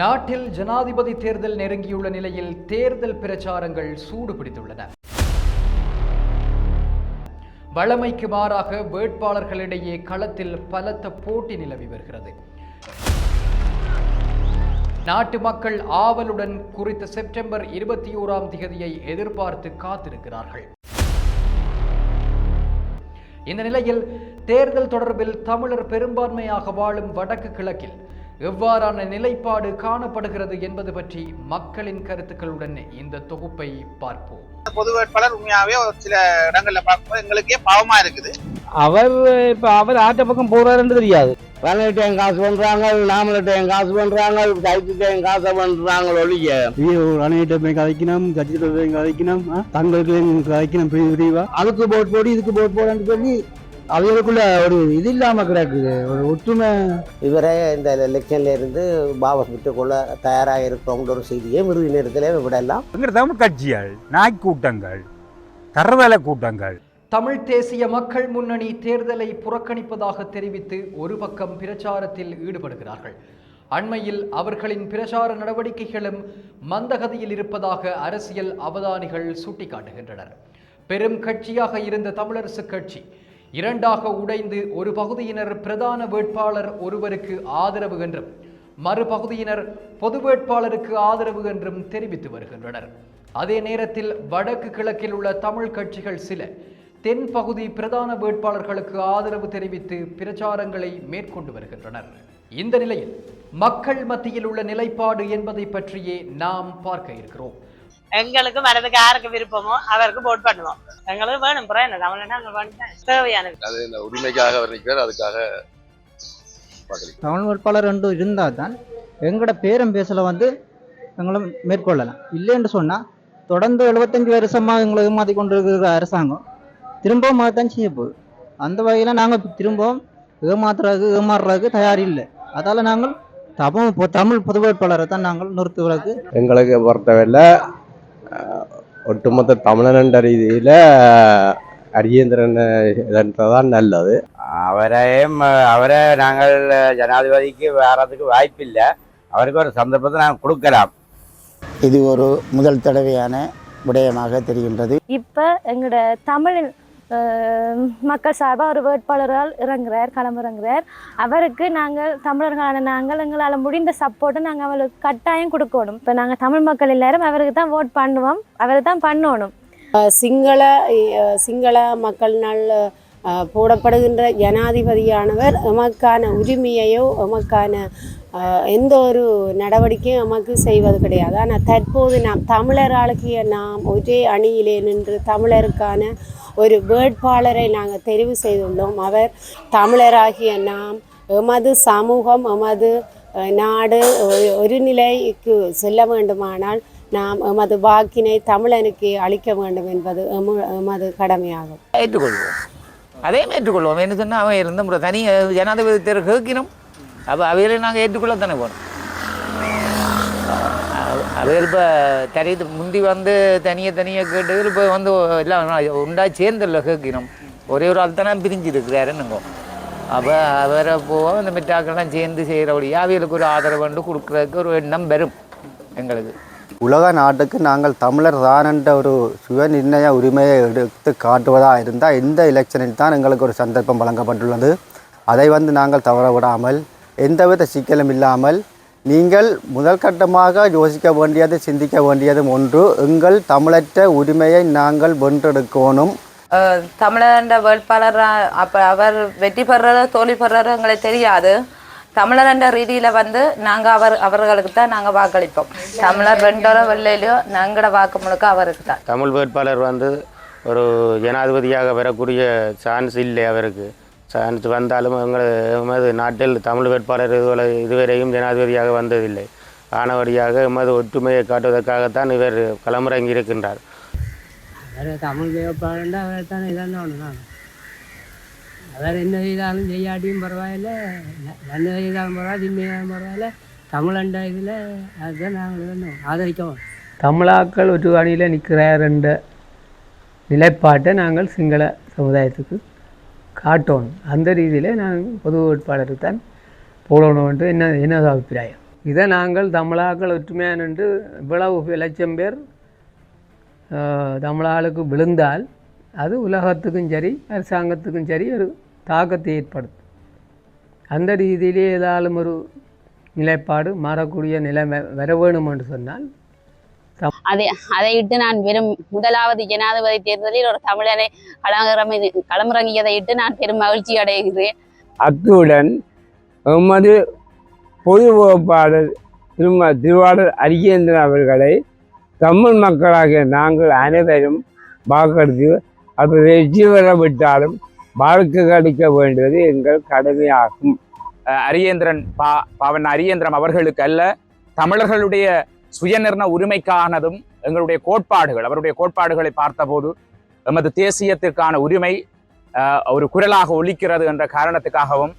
நாட்டில் ஜனாதிபதி தேர்தல் நெருங்கியுள்ள நிலையில் தேர்தல் பிரச்சாரங்கள் சூடு பிடித்துள்ளன வழமைக்கு மாறாக வேட்பாளர்களிடையே களத்தில் பலத்த போட்டி நிலவி வருகிறது. நாட்டு மக்கள் ஆவலுடன் குறித்த செப்டம்பர் இருபத்தி ஓராம் திகதியை எதிர்பார்த்து காத்திருக்கிறார்கள். இந்த நிலையில் தேர்தல் தொடர்பில் தமிழர் பெரும்பான்மையாக வாழும் வடக்கு கிழக்கில் எவ்வாறான நிலைப்பாடு காணப்படுகிறது என்பது பற்றி மக்களின் கருத்துக்களுடன் இந்த தொகுப்பை பார்ப்போம். பொது வேட்பாளர் உண்மையாவே ஒரு சில இடங்கள்ல பார்க்கும்போது எங்களுக்கே பாவமா இருக்குது. அவர் இப்ப அவர் ஆட்ட பக்கம் போறாருன்னு தெரியாது. பணட்டையும் காசு பண்றாங்க நாமள்கிட்டையும் காசு பண்றாங்க கைத்துட்டையும் காசை பண்றாங்க ஒழிய. அணையிட்ட போய் கதைக்கணும் கட்சியிட்ட போய் கதைக்கணும்? தங்களுக்கு கதைக்கணும் பிரி- பிரிவா அதுக்கு போட் போடு இதுக்கு போட் போடுன்னு சொல்லி அவங்களுக்குள்ள ஒரு இது இல்லாம கிடக்குது ஒரு ஒற்றுமை. இவரே இந்த எலெக்ஷன்ல இருந்து வாபஸ் விட்டுக் கொள்ள தயாராக இருக்கிறோங்கிற ஒரு செய்தியை விருது நேரத்தில் விடலாம். எங்கள் தமிழ் கட்சிகள் நாய்க்கூட்டங்கள் தரதல கூட்டங்கள். தமிழ் தேசிய மக்கள் முன்னணி தேர்தலை புறக்கணிப்பதாக தெரிவித்து ஒரு பக்கம் பிரச்சாரத்தில் ஈடுபடுகிறார்கள். அண்மையில் அவர்களின் பிரச்சார நடவடிக்கைகளும் மந்தகதியில் இருப்பதாக அரசியல் அவதானிகள் சுட்டிக்காட்டுகின்றனர். பெரும் கட்சியாக இருந்த தமிழரசு கட்சி இரண்டாக உடைந்து ஒரு பகுதியினர் பிரதான வேட்பாளர் ஒருவருக்கு ஆதரவு என்றும் மறுபகுதியினர் பொது வேட்பாளருக்கு ஆதரவு என்றும் தெரிவித்து வருகின்றனர். அதே நேரத்தில் வடக்கு கிழக்கில் உள்ள தமிழ் கட்சிகள் சில தென் பகுதி பிரதான வேட்பாளர்களுக்கு ஆதரவு தெரிவித்து பிரச்சாரங்களை மேற்கொண்டு வருகின்றனர். இந்த நிலையில் மக்கள் மத்தியில் உள்ள நிலைப்பாடு என்பதை பற்றியே நாம் பார்க்க இருக்கிறோம். எங்களுக்கு வரதுக்கு யாருக்கு விருப்பமோ அவருக்கு போட் பண்ணுவோம். எங்களுக்கு வேணும் புறம் என்ன தமிழ்னா அங்க வந்துட்டேன் தேவையானது அது இந்த உரிமைக்காக அவர் நிற்கிறார் அதுக்காக. தமிழ் வேட்பாளர் ரெண்டு இருந்தால் தான் எங்களோட பேரம் பேசல வந்து எங்களை மேற்கொள்ளலாம். இல்லைன்னு சொன்னால் தொடர்ந்து எழுபத்தஞ்சு வருஷமாக எங்களை ஏமாற்றி கொண்டு இருக்கிற அரசாங்கம் திரும்பவும் தான் செய்ய போகுது. அந்த வகையில் நாங்கள் திரும்பவும் ஏமாத்துறதுக்கு ஏமாறுறதுக்கு தயார் இல்லை அதால் நாங்கள் தமிழ் தமிழ் பொது வேட்பாளரை தான் நாங்கள் நிறுத்துவதற்கு எங்களுக்கு பொறுத்தவரையில் அஹ், ஒட்டுமொத்த தமிழன் என்ற ரீதியில் அரியந்திரன் தான் நல்லது. அவரையும் அவரை நாங்கள் ஜனாதிபதிக்கு வர்றதுக்கு வாய்ப்பில்லை. அவருக்கு ஒரு சந்தர்ப்பத்தை நாங்கள் கொடுக்கலாம். இது ஒரு முதல் தடவையான விடயமாக தெரிகின்றது. இப்போ எங்களோட தமிழ் மக்கள் சார்பாக ஒரு வேட்பாளரால் இறங்குறார் களமிறங்குறார். அவருக்கு நாங்கள் தமிழர்களான நாங்கள் எங்களால் முடிந்த சப்போர்ட்டை நாங்கள் அவளுக்கு கட்டாயம் கொடுக்கணும். இப்போ நாங்கள் தமிழ் மக்கள் எல்லாரும் அவருக்கு தான் ஓட் பண்ணுவோம் அவருக்கு தான் பண்ணணும். சிங்கள சிங்கள மக்கள்னால் போடப்படுகின்ற ஜனாதிபதியானவர் எமக்கான உரிமையையோ எமக்கான எந்த ஒரு நடவடிக்கையும் எமக்கு செய்வது கிடையாது. ஆனால் தற்போது நாம் தமிழராளுக்கிய நாம் ஒரே அணியிலே நின்று தமிழருக்கான ஒரு வேட்பாளரை நாங்கள் தெரிவு செய்துள்ளோம். அவர் தமிழராகிய நாம் எமது சமூகம் எமது நாடு ஒரு- நிலைக்கு செல்ல வேண்டுமானால் நாம் எமது வாக்கினை தமிழனுக்கு அளிக்க வேண்டும் என்பது எமது கடமையாகும். ஏற்றுக்கொள்வோம். அதையும் ஏற்றுக்கொள்வோம். என்ன சொன்னால் அவன் இருந்த முறை தனி ஜனாதிபதி தேர்வு கேட்கணும் அப்போ அவைகளை நாங்கள் ஏற்றுக்கொள்ள தானே போகணும் அவைகள் இப்போ தனி முந்தி வந்து தனியாக தனியாக கேட்டதில் இப்போ வந்து எல்லாம் உண்டா சேர்ந்தல்ல கேட்கணும் ஒரே ஒரு ஆள் தானே பிரிஞ்சு இருக்கிறாருன்னுங்க அப்போ அவரை போக இந்த மிட்டாக்கெல்லாம் சேர்ந்து செய்கிறபடியா அவைகளுக்கு ஒரு ஆதரவு வந்து கொடுக்குறதுக்கு ஒரு எண்ணம் வரும் எங்களுக்கு. உலக நாட்டுக்கு நாங்கள் தமிழர் தான் என்ற ஒரு சுய நிர்ணய உரிமையை எடுத்து காட்டுவதாக இருந்தால் இந்த எலெக்ஷனில் தான் எங்களுக்கு ஒரு சந்தர்ப்பம் வழங்கப்பட்டுள்ளது. அதை வந்து நாங்கள் தவற விடாமல் எந்தவித சிக்கலும் இல்லாமல் நீங்கள் முதல் கட்டமாக யோசிக்க வேண்டியது சிந்திக்க வேண்டியதும் ஒன்று. எங்கள் தமிழற்ற உரிமையை நாங்கள் வென்றெடுக்கணும். தமிழர் வேட்பாளர் அப்போ அவர் வெற்றி பெறாரோ தோல்வி பெறாரோ எங்களுக்கு தெரியாது. தமிழர் என்ற ரீதியில் வந்து நாங்கள் அவர் அவர்களுக்கு தான் நாங்கள் வாக்களிப்போம். தமிழர் வெண்டரோ வெள்ளையிலையோ நாங்களோட வாக்கு முழுக்க அவருக்கு தான். தமிழ் வேட்பாளர் வந்து ஒரு ஜனாதிபதியாக வரக்கூடிய சான்ஸ் இல்லை அவருக்கு. சான்ஸ் வந்தாலும் எங்கள் எமது நாட்டில் தமிழ் வேட்பாளர் இதுவரை இதுவரையும் ஜனாதிபதியாக வந்ததில்லை. ஆனபடியாக எமது ஒற்றுமையை காட்டுவதற்காகத்தான் இவர் களமிறங்கி இருக்கின்றார். தமிழ் வேட்பாளர் அவர் தான் இதான் நான். அவர் என்ன செய்தாலும் செய்யாட்டியும் பரவாயில்ல என்ன செய்தாலும் பரவாயில்ல திண்மையாலும் பரவாயில்ல. தமிழண்ட இதில் அதுதான் நாங்கள் ஆதரிக்கோம் தமிழாக்கள் ஒரு அணியில் நிற்கிறார் என்ற நிலைப்பாட்டை நாங்கள் சிங்கள சமுதாயத்துக்கு காட்டோன் அந்த ரீதியில் நாங்கள் பொது வேட்பாளருக்கு தான் போடணும் என்று என்ன என்னது அபிப்பிராயம்? இதை நாங்கள் தமிழாக்கள் ஒற்றுமையாக நின்று இவ்வளவு லட்சம் பேர் தமிழாளுக்கு விழுந்தால் அது உலகத்துக்கும் சரி அரசாங்கத்துக்கும் சரி ஒரு தாக்கத்தை ஏற்படுத்தும். அந்த ரீதியிலே ஏதாலும் ஒரு நிலைப்பாடு மாறக்கூடிய நிலைமை வர வேணும் என்று சொன்னால் அதை அதையிட்டு நான் வெறும் முதலாவது ஜனாதிபதி தேர்தலில் ஒரு தமிழரை களமிறமி களமிறங்கியதை இட்டு நான் பெரும் மகிழ்ச்சி அடைகிறேன். அத்துடன் எமது பொது வேட்பாளர் திரும திருவாளர் அரியேந்திரன் அவர்களை தமிழ் மக்களாகிய நாங்கள் அனைவரும் வாக்களித்து அது வெற்றி பெற விட்டாலும் வாழ்க்கை அளிக்க வேண்டியது எங்கள் கடமையாகும். அரியேந்திரன் பா பாவன் அரியேந்திரம் அவர்களுக்கு அல்ல தமிழர்களுடைய சுயநிர்ண உரிமைக்கானதும் எங்களுடைய கோட்பாடுகள் அவருடைய கோட்பாடுகளை பார்த்தபோது எமது தேசியத்திற்கான உரிமை ஒரு குரலாக ஒலிக்கிறது என்ற காரணத்துக்காகவும்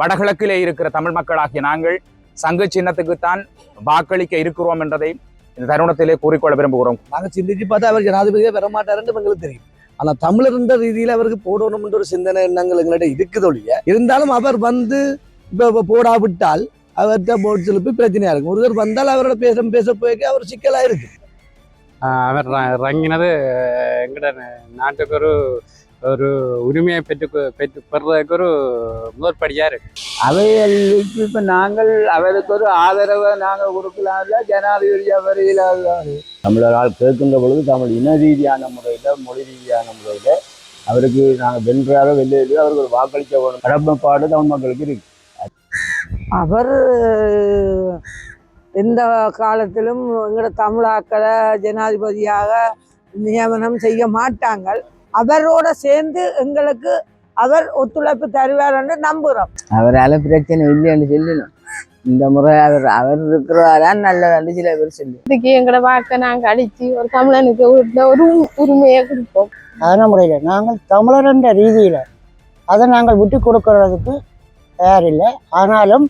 வடகிழக்கிலே இருக்கிற தமிழ் மக்களாகிய நாங்கள் சங்க சின்னத்துக்குத்தான் வாக்களிக்க இருக்கிறோம் என்றதை இந்த தருணத்திலே கூறிக்கொள்ள விரும்புகிறோம். நாங்கள் சிந்திச்சு பார்த்தா அவர் ஜனாதிபதியாக பெற மாட்டாருன்னு எங்களுக்கு தெரியும். ஆனால் தமிழர் என்ற ரீதியில் அவருக்கு போடணும்ன்ற ஒரு சிந்தனை எண்ணங்கள் எங்கள்கிட்ட இருக்குது ஒழிய இருந்தாலும் அவர் வந்து இப்போ போடாவிட்டால் அவர்கிட்ட போட் செலுப்பி பிரச்சனையா இருக்கும். ஒருத்தர் வந்தால் அவரோட பேச பேச போய்க்க அவர் சிக்கலாக இருக்கு. அவர் இறங்கினது எங்கட நாட்டுக்கு ஒரு ஒரு உரிமையை பெற்று பெற்று பெறுறதுக்கு ஒரு முதற்படியாக இருக்கு. அவைகளுக்கு இப்போ நாங்கள் அவருக்கு ஒரு ஆதரவை நாங்கள் கொடுக்கலாம்ல ஜனாதிபதி வரையில் தமிழரால் கேட்கின்ற பொழுது தமிழ் இன ரீதியான முறையில் மொழி ரீதியான முறையில் அவருக்கு நாங்கள் வென்றாரோ வெள்ளையிலையோ அவருக்கு ஒரு வாக்களிக்க வேணும். கடமைப்பாடு தமிழ் மக்களுக்கு இருக்கு. அவர் எந்த காலத்திலும் எங்களோட தமிழாக்களை ஜனாதிபதியாக நியமனம் செய்ய மாட்டாங்க அவரோட சேர்ந்து எங்களுக்கு அவர் ஒத்துழைப்பு தருவார் என்று நம்புகிறோம் அவரால் பிரச்சனை இல்லைன்னு சொல்லணும். இந்த முறை அவர் அவர் இருக்கிறாரான் நல்ல சில பேர் சொல்லி. இதுக்கு எங்களோட வாக்கை நாங்கள் அடித்து ஒரு தமிழனுக்கு ஒரு ஒரு உரிமையை கொடுப்போம். அதன முறையில் நாங்கள் தமிழர் என்ற ரீதியில் அதை நாங்கள் விட்டு கொடுக்கறதுக்கு தயாரில்லை. ஆனாலும்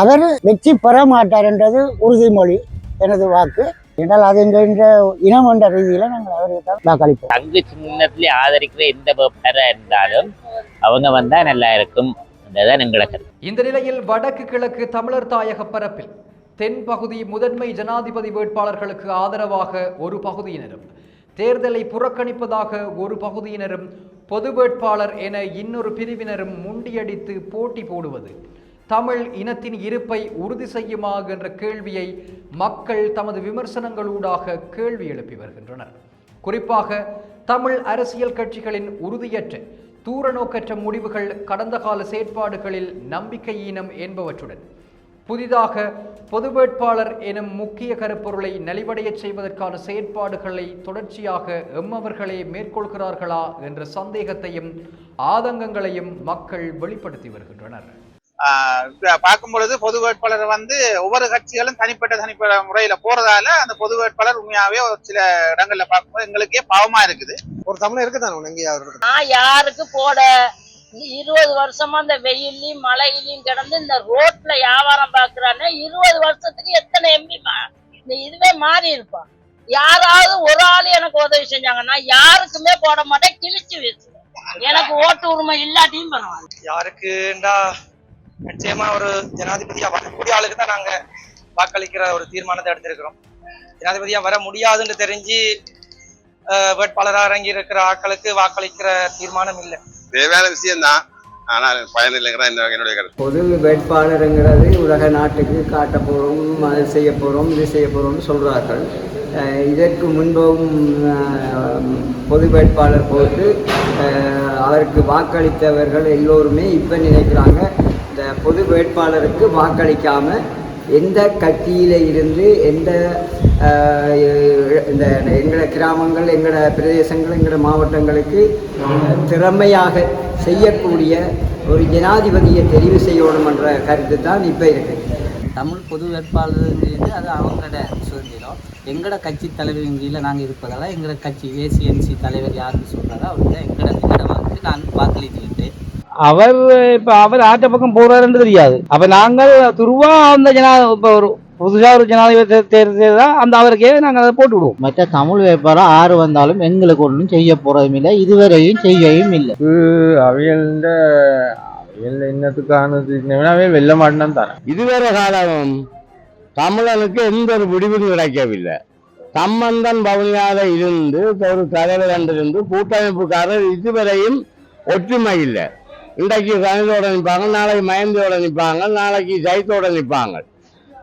அவர் வெற்றி பெற மாட்டார் என்றது உறுதிமொழி எனது வாக்கு. என்றால் அது என்கின்ற இனம் என்ற ரீதியில் நாங்கள் அவருக்கு தான் வாக்களிப்போம். தங்கு சின்னத்திலே ஆதரிக்கிற எந்த வேட்பாளராக இருந்தாலும் அவங்க வந்தா நல்லா இருக்கும். இந்த நிலையில் வடக்கு கிழக்கு தமிழர் தாயக பரப்பில் தென் பகுதி முதன்மை ஜனாதிபதி வேட்பாளர்களுக்கு ஆதரவாக ஒரு பகுதியினரும் தேர்தலை புறக்கணிப்பதாக ஒரு பகுதியினரும் பொது வேட்பாளர் என இன்னொரு பிரிவினரும் முண்டியடித்து போட்டி போடுவது தமிழ் இனத்தின் இருப்பை உறுதி செய்யுமா என்ற கேள்வியை மக்கள் தமது விமர்சனங்களூடாக கேள்வி எழுப்பி வருகின்றனர். குறிப்பாக தமிழ் அரசியல் கட்சிகளின் உறுதியற்ற தூரநோக்கற்ற முடிவுகள் கடந்த கால செயற்பாடுகளில் நம்பிக்கையீனம் என்பவற்றுடன் புதிதாக பொது வேட்பாளர் எனும் முக்கிய கருப்பொருளை நலிவடையச் செய்வதற்கான செயற்பாடுகளை தொடர்ச்சியாக எம்மவர்களே மேற்கொள்கிறார்களா என்ற சந்தேகத்தையும் ஆதங்கங்களையும் மக்கள் வெளிப்படுத்தி வருகின்றனர். பார்க்கும் பொழுது பொது வேட்பாளர் வந்து ஒவ்வொரு கட்சிகளும் தனிப்பட்ட தனிப்பட்ட முறையில போறதால அந்த பொது வேட்பாளர் உண்மையாவே ஒரு சில இடங்கள்ல பார்க்கும்போது எங்களுக்கே பாவமா இருக்குது. ஒரு தமிழ் இருக்குதான் எங்கேயாவது நான் யாருக்கு போட? இருபது வருஷமா இந்த வெயிலையும் மழையிலையும் கிடந்து இந்த ரோட்ல வியாபாரம் பாக்குறானே இருபது வருஷத்துக்கு எத்தனை எம்பி இந்த இதுவே மாறி இருப்பான் யாராவது ஒரு ஆள் எனக்கு உதவி செஞ்சாங்கன்னா யாருக்குமே போட மாட்டேன் கிழிச்சு வீசுவேன். எனக்கு ஓட்டு உரிமை இல்லாட்டியும் பரவாயில்ல. யாருக்குண்டா? நிச்சயமா ஒரு ஜனாதிபதியா வரக்கூடிய ஆளுக்கு தான் நாங்க வாக்களிக்கிற ஒரு தீர்மானத்தை எடுத்திருக்கிறோம். ஜனாதிபதியா வர முடியாதுன்னு தெரிஞ்சு ஆஹ், வேட்பாளரா இறங்கி இருக்கிற ஆட்களுக்கு வாக்களிக்கிற தீர்மானம் இல்லை. தேவையான விஷயம்தான். ஆனால் பயன் இல்லைங்கிற என்னுடைய கருத்து. பொது வேட்பாளருங்கிறது உலக நாட்டுக்கு காட்ட போகிறோம் அது செய்ய போகிறோம் இது செய்ய போகிறோம்னு சொல்கிறார்கள் அஹ் இதற்கு முன்பும் பொது வேட்பாளர் போட்டு அவருக்கு வாக்களித்தவர்கள் எல்லோருமே இப்போ நினைக்கிறாங்க. பொது வேட்பாளருக்கு வாக்களிக்காம எந்த கட்சியில் இருந்து எந்த இந்த எங்களோட கிராமங்கள் எங்களோட பிரதேசங்கள் எங்களோட மாவட்டங்களுக்கு திறமையாக செய்யக்கூடிய ஒரு ஜனாதிபதியை தெரிவு செய்யணும் என்ற கருத்து தான் இப்போ இருக்குது தமிழ் பொது வேட்பாளருங்கிறது அது அவங்களோட சுதந்திரம். எங்களோட கட்சி தலைவரின் கீழே நாங்கள் இருப்பதால் எங்களோட கட்சி ஏசிஎன்சி தலைவர் யாருன்னு சொல்கிறாரோ அவர்கிட்ட எங்களோட எங்களோட வாக்கு நான் வாக்களித்துக்கிட்டேன் அவர் இப்போ அவர் ஆட்ட பக்கம் போறாருன்னு தெரியாது. அப்ப நாங்கள் துருவா அந்த ஜனா இப்போ ஒரு புதுசாக ஒரு ஜனாதிபதி தேர்தல் அந்த அவருக்கே நாங்கள் அதை போட்டு விடுவோம் மற்ற தமிழ் வேட்பாளர் ஆறு வந்தாலும் எங்களுக்கு ஒன்றும் செய்ய போகிறதும் இல்லை இதுவரையும் செய்யவும் இல்லை. அவையல்ட இல்லை இன்னத்துக்கானது இன்னவே வெல்ல மாட்டேன்னு தானே இதுவரை காலம் தமிழனுக்கு எந்த ஒரு விடிவும் கிடைக்கவில்லை. சம்பந்தன் பவனியாக இருந்து ஒரு தலைவர் இருந்து கூட்டமைப்புக்காரர் இதுவரையும் ஒற்றுமை இல்லை. இன்றைக்கு கணிதோட நிற்பாங்க நாளைக்கு மயந்தியோட நிற்பாங்க நாளைக்கு ஜெயத்தோட நிற்பாங்க.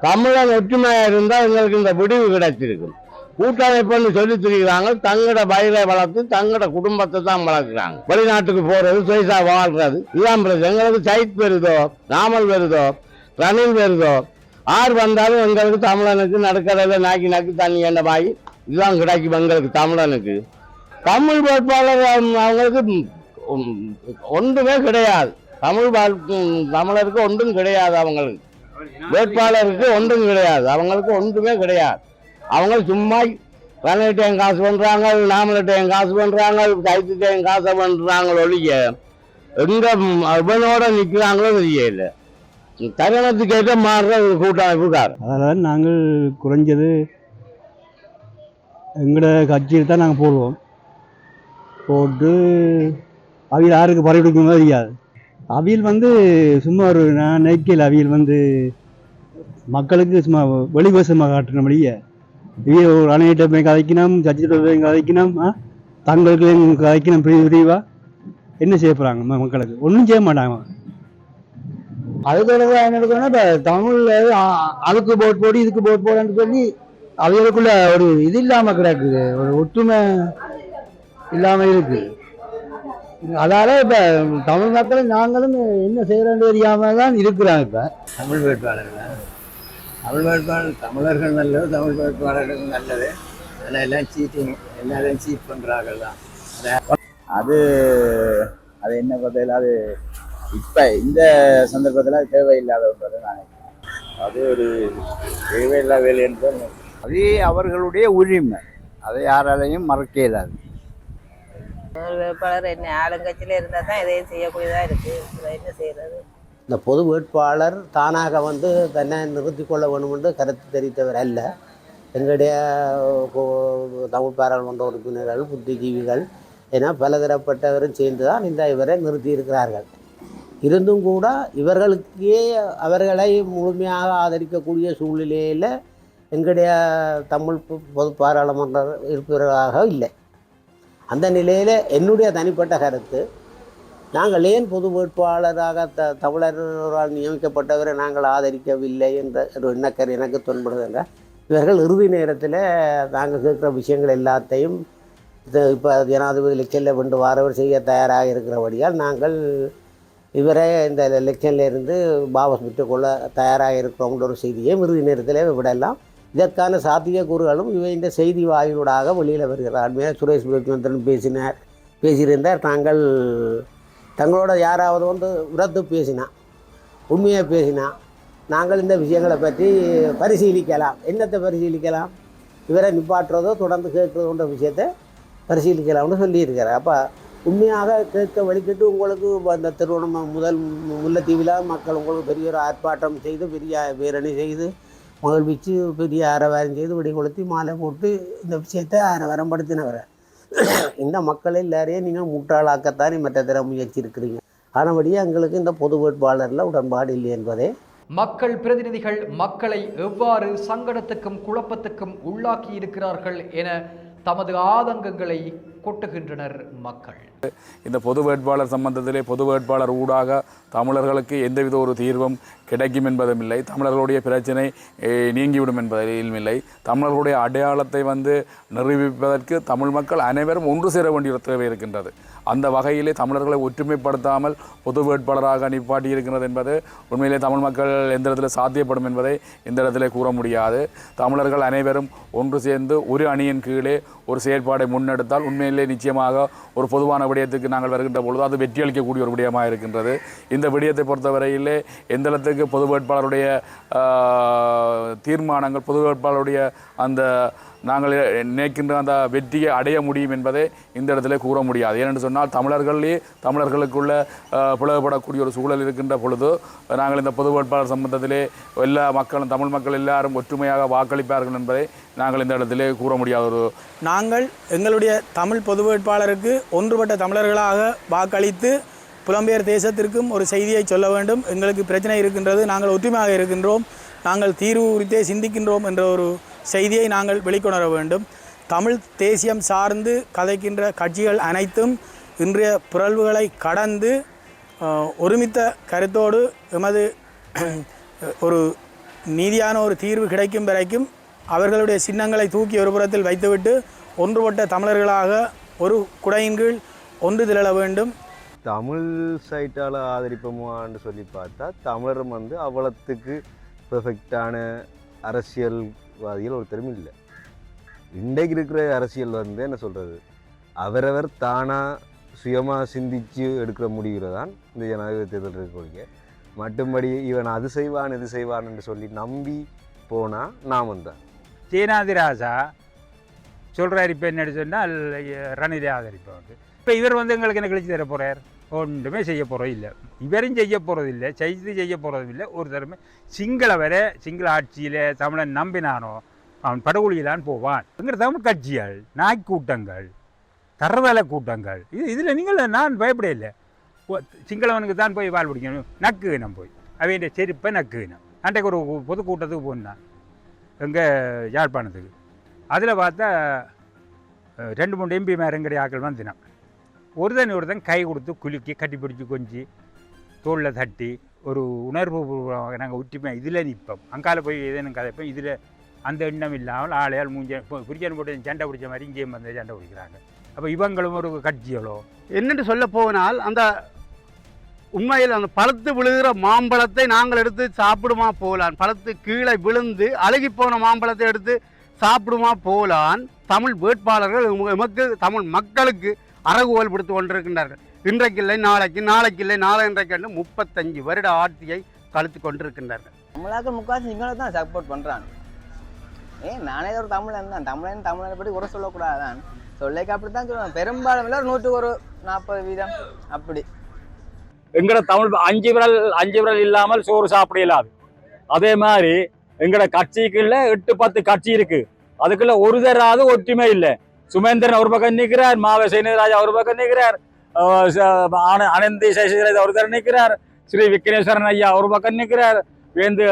தமிழன் ஒற்றுமையாக இருந்தால் எங்களுக்கு இந்த விடிவு கிடைச்சிருக்கும் கூட்டமைப்புன்னு சொல்லி திரிகிறாங்க தங்களோட பயிரை வளர்த்து தங்களோட குடும்பத்தை தான் வளர்க்குறாங்க. வெளிநாட்டுக்கு போறது சுயசா வாழ்றது இதான் பிரச்சனை. எங்களுக்கு சைத் பெருதோ நாமல் வருதோ ரணில் வருதோ ஆறு வந்தாலும் எங்களுக்கு தமிழனுக்கு நடக்கிறத நாக்கி நாக்கி தண்ணி என்ன வாங்கி இதுதான் கிடைக்கும் எங்களுக்கு தமிழனுக்கு. தமிழ் வேட்பாளர் அவங்களுக்கு ஒன்றுமே கிடையாது. தமிழ் வாழ்- தமிழருக்கு ஒன்றும் கிடையாது அவங்களுக்கு. வேட்பாளருக்கு ஒன்றும் கிடையாது. அவங்களுக்கு ஒன்றுமே கிடையாது. அவங்க சும்மா ரணில்கிட்டையும் காசு பண்ணுறாங்க நாமல்கிட்டையும் காசு பண்ணுறாங்க கைத்துட்டையும் காசை பண்ணுறாங்களோ ஒழிய எங்கே ம், இவனோட நிக்கிறாங்களோ தெரியல. தருணத்துக்கேற்ற மாறுற ஒரு கூட்டமைப்புக்கார் அதனால் நாங்கள் குறைஞ்சது எங்களோட கட்சியில் தான் நாங்கள் போடுவோம். போட்டு அவியல் யாருக்கு பறவை கொடுக்கணும் தெரியாது. அவியல் வந்து சும்மா ஒரு நான் நினைக்கல அவியல் வந்து மக்களுக்கு சும்மா வெளிவசமாக காட்டுற வழிய இவிய ஒரு அணையிட்ட போய் கதைக்கணும் கட்சியிட்ட போய் கதைக்கணும் தங்களுக்கு கதைக்கணும் பிரிவு பிரிவா? என்ன செய்ய போகிறாங்க மக்களுக்கு? ஒன்றும் செய்ய மாட்டாங்க. அது என்ன எடுக்கணும்னா இப்போ தமிழ்ல அதுக்கு போட் போடு இதுக்கு போட் போடுன்னு சொல்லி அவைகளுக்குள்ள ஒரு இது இல்லாமல் கிடக்குது. ஒரு ஒற்றுமை இல்லாமல் இருக்குது அதால இப்ப தமிழ் மக்கள் நாங்களும் என்ன செய்யறோன்னு தெரியாம தான் இருக்கிறாங்க இப்ப. தமிழ் வேட்பாளர்கள்? தமிழ் வேட்பாளர் தமிழர்கள் நல்லது தமிழ் வேட்பாளர்கள் நல்லது. ஆனால் எல்லாம் சீட்டிங் எல்லாரும் சீட் பண்ணுறார்கள் தான். அது அது என்ன பார்த்ததில் அது இப்போ இந்த சந்தர்ப்பத்தில் அது தேவையில்லாத ஒன்றது நான் நினைக்கிறேன். அது ஒரு தேவையில்லா வேலை என்று அது அவர்களுடைய உரிமை. அதை யாராலையும் மறக்க இயலாது வேட்பாளர் என்ன ஆளுங்கட்சியில் இருந்தால் தான் இதையும் செய்யக்கூடியதாக இருக்குது என்ன செய்கிறது இந்த பொது வேட்பாளர் தானாக வந்து தன்னை நிறுத்தி கொள்ள வேண்டும் என்று கருத்து தெரிவித்தவர் அல்ல. எங்களுடைய தமிழ் பாராளுமன்ற உறுப்பினர்கள் புத்திஜீவிகள் என பலதரப்பட்டவரும் சேர்ந்து தான் இந்த இவரை நிறுத்தி இருக்கிறார்கள். இருந்தும் கூட இவர்களுக்கே அவர்களை முழுமையாக ஆதரிக்கக்கூடிய சூழ்நிலையில் எங்களுடைய தமிழ் பொ- பொது பாராளுமன்ற இருப்பவர்களாக இல்லை. அந்த நிலையில் என்னுடைய தனிப்பட்ட கருத்து நாங்கள் ஏன் பொது வேட்பாளராக த தமிழரால் நியமிக்கப்பட்டவரை நாங்கள் ஆதரிக்கவில்லை என்ற ஒரு எண்ணக்கர் எனக்கு தோன்படுதுங்க இவர்கள் இறுதி நேரத்தில் நாங்கள் கேட்குற விஷயங்கள் எல்லாத்தையும் இது இப்போ ஜனாதிபதி எலெக்ஷனில் கொண்டு வாரவர் செய்ய தயாராக இருக்கிறபடியால் நாங்கள் இவரை இந்த எலெக்ஷன்ல இருந்து வாபஸ் பெற்றுக்கொள்ள தயாராக இருக்கிறோங்கிற ஒரு செய்தியை இறுதி நேரத்தில் விடலாம். இதற்கான சாத்தியக்கூறுகளும் இவை இந்த செய்தி வாயிலூடாக வெளியில் வருகிறார். அண்மையாக சுரேஷ் பிரபுச்சந்திரன் பேசினார். பேசியிருந்தார். தாங்கள் தங்களோட யாராவது வந்து உரத்து பேசினா உண்மையாக பேசினா நாங்கள் இந்த விஷயங்களை பற்றி பரிசீலிக்கலாம். என்னத்தை பரிசீலிக்கலாம்? இவரை நிப்பாட்டுறதோ தொடர்ந்து கேட்குறதோன்ற விஷயத்தை பரிசீலிக்கலாம்னு சொல்லியிருக்கிறார். அப்போ உண்மையாக கேட்க வழிகிட்டு உங்களுக்கு அந்த திருவண்ணாமலை முதல் முல்லைத்தீவில் மக்கள் உங்களுக்கு பெரிய ஒரு ஆர்ப்பாட்டம் செய்து பெரிய பேரணி செய்து மகிழ்விச்சு பெரிய ஆரவாரம் செய்து வெடி கொளுத்தி மாலை போட்டு இந்த விஷயத்தை ஆரவாரப்படுத்தினவரை இந்த மக்கள் எல்லாரையும் நீங்கள் முட்டாளாக்கத்தானே மற்ற தர முயற்சி இருக்கிறீங்க ஆனபடியே எங்களுக்கு இந்த பொது வேட்பாளரில் உடன்பாடு இல்லை என்பதே. மக்கள் பிரதிநிதிகள் மக்களை எவ்வாறு சங்கடத்துக்கும் குழப்பத்துக்கும் உள்ளாக்கி இருக்கிறார்கள் என தமது ஆதங்கங்களை கொட்டுகின்றனர் மக்கள். இந்த பொது வேட்பாளர் சம்பந்தத்திலே பொது வேட்பாளர் ஊடாக தமிழர்களுக்கு எந்தவித ஒரு தீர்வும் கிடைக்கும் என்பதும் இல்லை. தமிழர்களுடைய பிரச்சனை நீங்கிவிடும் என்பதிலும் இல்லை. தமிழர்களுடைய அடையாளத்தை வந்து நிரூபிப்பதற்கு தமிழ் மக்கள் அனைவரும் ஒன்று சேர வேண்டிய தேவை இருக்கின்றது. அந்த வகையிலே தமிழர்களை ஒற்றுமைப்படுத்தாமல் பொது வேட்பாளராக நிப்பாட்டி இருக்கிறது என்பது உண்மையிலே தமிழ் மக்கள் எந்த இடத்துல சாத்தியப்படும் என்பதை இந்த இடத்துல கூற முடியாது. தமிழர்கள் அனைவரும் ஒன்று சேர்ந்து ஒரு அணியின் கீழே ஒரு செயற்பாடை முன்னெடுத்தால் உண்மையில் நிச்சயமாக ஒரு பொதுவான விடயத்துக்கு நாங்கள் வருகின்ற பொழுது அது வெற்றியளிக்கக்கூடிய ஒரு விடயமாக இருக்கின்றது. இந்த விடயத்தை பொறுத்தவரையிலே எந்த இடத்துக்கு பொது வேட்பாளருடைய ஆஹ், தீர்மானங்கள் பொது வேட்பாளருடைய அந்த நாங்கள் நினைக்கின்ற அந்த வெற்றியை அடைய முடியும் என்பதை இந்த இடத்துல கூற முடியாது. ஏனென்று சொன்னால் தமிழர்களே தமிழர்களுக்குள்ள பிளவுபடக்கூடிய ஒரு சூழல் இருக்கின்ற பொழுது நாங்கள் இந்த பொது வேட்பாளர் சம்பந்தத்திலே எல்லா மக்களும் தமிழ் மக்கள் எல்லாரும் ஒற்றுமையாக வாக்களிப்பார்கள் என்பதை நாங்கள் இந்த இடத்திலே கூற முடியாத. ஒரு நாங்கள் எங்களுடைய தமிழ் பொது வேட்பாளருக்கு ஒன்றுபட்ட தமிழர்களாக வாக்களித்து புலம்பெயர் தேசத்திற்கும் ஒரு செய்தியை சொல்ல வேண்டும். எங்களுக்கு பிரச்சனை இருக்கின்றது. நாங்கள் ஒற்றுமையாக இருக்கின்றோம். நாங்கள் தீர்வு குறித்தே சிந்திக்கின்றோம் என்ற ஒரு செய்தியை நாங்கள் வெளிக்கொணர வேண்டும். தமிழ் தேசியம் சார்ந்து கதைக்கின்ற கட்சிகள் அனைத்தும் இன்றைய பிறழ்வுகளை கடந்து ஒருமித்த கருத்தோடு எமது ஒரு நீதியான ஒரு தீர்வு கிடைக்கும் வரைக்கும் அவர்களுடைய சின்னங்களை தூக்கி ஒரு புறத்தில் வைத்துவிட்டு ஒன்றுபட்ட தமிழர்களாக ஒரு குடையின் கீழ் ஒன்று திரள வேண்டும். தமிழ் சைட்டால் ஆதரிப்போமான்னு சொல்லி பார்த்தா தமிழரும் வந்து அவ்வளத்துக்கு பெர்ஃபெக்டான வாதையில் ஒரு திறமை இல்லை. இன்றைக்கு இருக்கிற அரசியல் வந்து என்ன சொல்கிறது அவரவர் தானாக சுயமாக சிந்தித்து எடுக்கிற முடிவுல தான் இந்த ஜனாதிபதி தேர்தல் இருக்கக்கூடிய மற்றும்படி இவன் அது செய்வான் இது செய்வான்னு சொல்லி நம்பி போனால் நான் வந்தேன் சீனாதிராஜா சொல்கிறார் இப்போ என்ன சொன்னால் ரணிலை ஆதரிப்பாங்க இப்போ இவர் வந்து எங்களுக்கு என்ன கழிச்சு தர போகிறார் ஒன்றுமே செய்ய போகிறது இல்லை. இவரும் செய்ய போகிறது இல்லை செய்து செய்ய போகிறதும் இல்லை. ஒரு தரமே சிங்கள வர சிங்கள ஆட்சியில் தமிழன் நம்பினானோ அவன் படுகொலியிலான் போவான். எங்கள் தமிழ் கட்சிகள் நாய்க்கூட்டங்கள் தரதல கூட்டங்கள் இது இதில் நீங்கள் நான் பயப்பட இல்லை. சிங்களவனுக்கு தான் போய் வாழ் பிடிக்கணும் நக்கு இனம் போய். அவன் செருப்பை நக்கு இனம். அன்றைக்கு ஒரு பொதுக்கூட்டத்துக்கு போனான். எங்கள் யாழ்ப்பாணத்துக்கு. அதில் பார்த்தா ரெண்டு மூணு எம்பி மேரங்கடி ஆக்கள் வந்தினான். ஒருதன் ஒருத்தன் கை கொடுத்து குலுக்கி கட்டி பிடிச்சி கொஞ்சி தோளில் தட்டி ஒரு உணர்வு பூர்வமாக நாங்கள் ஒற்றுமை இதில் நிற்போம். அங்கால போய் ஏதேனும் கதைப்போம் இதில் அந்த எண்ணம் இல்லாமல் ஆளையால் மூஞ்ச புரிச்சன் போட்டு சண்டை பிடிச்ச மாதிரி இங்கேயும் வந்து சண்டை பிடிக்கிறாங்க. அப்போ இவங்களும் ஒரு கட்சிகளோ? என்னென்று சொல்ல போனால் அந்த உண்மையில் அந்த பழுத்து விழுகிற மாம்பழத்தை நாங்கள் எடுத்து சாப்பிடுமா போகலான் பழத்து கீழே விழுந்து அழுகி போன மாம்பழத்தை எடுத்து சாப்பிடுமா போலான். தமிழ் வேட்பாளர்கள் எமக்கு தமிழ் மக்களுக்கு அறகுவல் விடுத்து கொண்டிருக்கின்றார்கள். இன்றைக்கு இல்லை நாளைக்கு நாளைக்கு இல்லை நாளை இன்றைக்கு என்று முப்பத்தஞ்சு வருட ஆட்சியை கழித்து கொண்டிருக்கின்றார்கள். தமிழாக்கள் முக்காசு இங்களை தான் சப்போர்ட் பண்ணுறான் ஏன் நானே ஒரு தமிழன் தான். தமிழன் தமிழனை பற்றி குறை சொல்லக்கூடாதான். சொல்லைக்கு அப்படி தான் சொல்லுவேன் பெரும்பாலும் இல்லை ஒரு நூற்றுக்கு ஒரு நாற்பது வீதம். அப்படி. எங்கட தமிழ் அஞ்சு விரல் அஞ்சு விரல் இல்லாமல் சோறு சாப்பிட இயலாது. அதே மாதிரி எங்கட கட்சிக்குள்ள எட்டு பத்து கட்சி இருக்கு. அதுக்குள்ள ஒரு தராது ஒற்றுமை இல்லை. சுமேந்திரன் ஒரு பக்கம் நிற்கிறார் மாவ சைனராஜா ஒரு பக்கம் நிற்கிறார் அனந்தி சசிகரா ஒரு தரம் நிற்கிறார் ஸ்ரீ விக்னேஸ்வரன் ஐயா ஒரு பக்கம் நிற்கிறார் வேந்து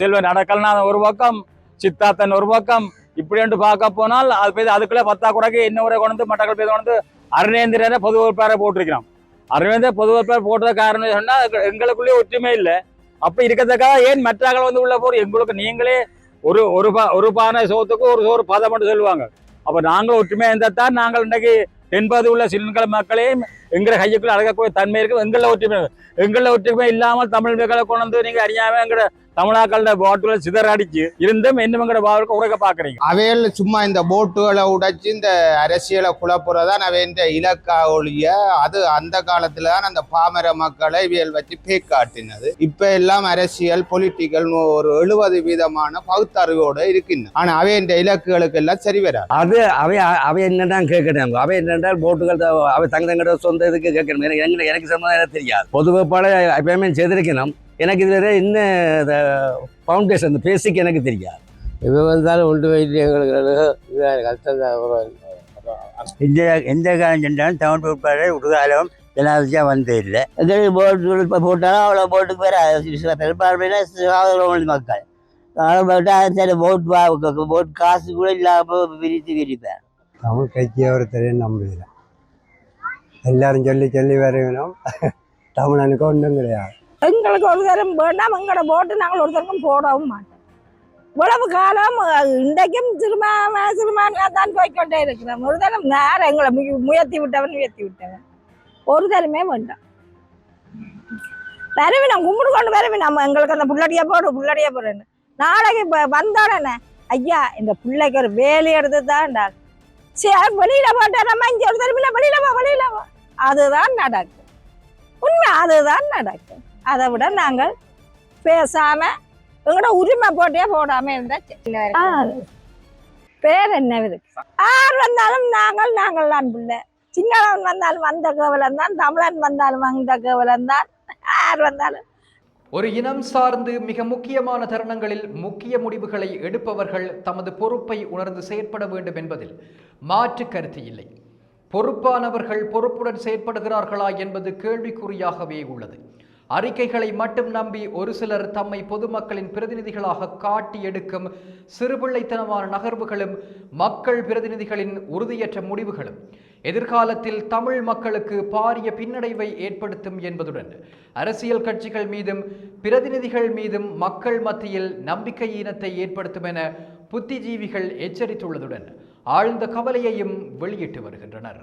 செல்வன் அடக்கல்நாதன் ஒரு பக்கம் சித்தார்த்தன் ஒரு பக்கம். இப்படின்ட்டு பார்க்க போனால் அது போய் அதுக்குள்ளே பத்தா கூடக்கு என்ன உரை கொண்டு வந்து மட்டக்கள் பேர் கொண்டு வந்து அருணேந்திரனை பொது வேட்பாளரை போட்டிருக்கிறான். அருணேந்திர பொது வேட்பாளர் போட்டத காரணம் சொன்னால் எங்களுக்குள்ளேயே ஒற்றுமை இல்லை. அப்போ இருக்கிறதுக்காக ஏன் மற்றாக்கள் வந்து உள்ள போற எங்களுக்கு நீங்களே ஒரு ஒரு பா ஒரு பானை சோத்துக்கு ஒரு சோறு பதம் மட்டும் சொல்லுவாங்க. அப்ப நாங்கள் ஒற்றுமையா இருந்தால் தான் நாங்கள் இன்றைக்கு தென்பது உள்ள சிங்கள மக்களையும் எங்களை கையுக்குள்ள அழகக்கூடிய தன்மை இருக்கு எங்களை ஒற்றுமை எங்களில் ஒற்றுமை இல்லாமல் தமிழ் மக்களை கொண்டு வந்து நீங்க அறியாம எங்களை தமிழாக்களோட பாட்டுல சிதற அடிச்சு இருந்தும் இன்னும் எங்கட வாழ்க்கை உரைக்க பாக்குறீங்க. அவையில் சும்மா இந்த போட்டுகளை உடைச்சு இந்த அரசியலை குழப்புறதான் அவையின் இலக்கா ஒழிய அது அந்த காலத்துல தான் அந்த பாமர மக்களை இவியல் வச்சு பேக்காட்டினது இப்ப எல்லாம் அரசியல் பொலிட்டிக்கல் ஒரு எழுபது வீதமான பகுத்தறிவோடு இருக்கின்றன. ஆனா அவையின் இலக்குகளுக்கு எல்லாம் சரி வராது. அது அவை அவை என்னதான் கேட்கணும். அவை என்னென்றால் போட்டுகள் அவை தங்க தங்கட சொந்த இதுக்கு கேட்கணும். எனக்கு எனக்கு எனக்கு சம்பந்தம் தெரியாது. பொது வேட்பாளர் எப்பயுமே செய்திருக்கணும். எனக்கு இதில் என்ன ஃபவுண்டேஷன் பேசிக் எனக்கு தெரியாது. இப்போ வந்தாலும் ஒன்று வைத்து எங்களுக்கு கஷ்டம் தான் எந்த எந்த காலம் சென்றாலும் தமிழ் வேட்பாளர் ஒரு காலம் ஜனாதிபதியாக வந்தது இல்லை போட்டு இப்போ போட்டாலும் அவ்வளோ போட்டுக்கு வேறு பெரும்பான்மையில சாதாரண மக்கள். சரி ஓட் வா ஓட் காசு கூட இல்லாமல் பிரித்து விரிப்பேன் தமிழ் கட்சியை ஒருத்தரையும் நம்புகிறேன். எல்லாரும் சொல்லி சொல்லி வரையணும் தமிழனுக்கு ஒன்றும் கிடையாது. எங்களுக்கு ஒரு தரம் வேண்டாம் எங்களோட போட்டு நாங்கள் ஒரு தரம் போடவும் மாட்டோம். இவ்வளவு காலம் இன்றைக்கும் சிறுமா சிறுமானா தான் போய்க்கொண்டே இருக்கிறோம். ஒரு தரம் நேரம் எங்களை முய- முயர்த்தி விட்டவன் உயர்த்தி விட்டவன். ஒரு தரமே வேண்டாம். நான் கும்பிடு கொண்டு வரவி நம்ம எங்களுக்கு அந்த புள்ளடியா போடு புள்ளடியா போடுன்னு. நாளைக்கு இப்போ வந்தோடனே ஐயா இந்த பிள்ளைக்கு ஒரு வேலை எடுத்து தான்டா சரி வெளியில போட்டேன் நம்ம இங்கே ஒரு தரமில்ல வெளியில போ வெளியில போ. அதுதான் நடக்கும். உண்மை அதுதான் நடக்கும். அதை விட நாங்கள் பேசாம எங்களோட உரிமை போட்டே போடாம இருந்தா சரி. ஆ, பேர் என்ன இருக்கு யார் வந்தாலும் நாங்கள் நாங்கள் தான் பிள்ளை. சிங்களவன் வந்தாலும் வந்த கேவலம் தான் தமிழன் வந்தாலும் வந்த கேவலம் தான். யார் வந்தாலும். ஒரு இனம் சார்ந்து மிக முக்கியமான தருணங்களில் முக்கிய முடிவுகளை எடுப்பவர்கள் தமது பொறுப்பை உணர்ந்து செயற்பட வேண்டும் என்பதில் மாற்று கருத்து இல்லை. பொறுப்பானவர்கள் பொறுப்புடன் செயற்படுகிறார்களா என்பது கேள்விக்குறியாகவே உள்ளது. அறிக்கைகளை மட்டும் நம்பி ஒரு சிலர் தம்மை பொதுமக்களின் பிரதிநிதிகளாக காட்டி எடுக்கும் சிறுபிள்ளைத்தனமான நகர்வுகளும் மக்கள் பிரதிநிதிகளின் உறுதியற்ற முடிவுகளும். எதிர்காலத்தில் தமிழ் மக்களுக்கு பாரிய பின்னடைவை ஏற்படுத்தும் என்பதுடன் அரசியல் கட்சிகள் மீதும் பிரதிநிதிகள் மீதும் மக்கள் மத்தியில் நம்பிக்கையீனத்தை ஏற்படுத்தும் என புத்திஜீவிகள் எச்சரித்துள்ளதுடன் ஆழ்ந்த கவலையையும் வெளியிட்டு வருகின்றனர்.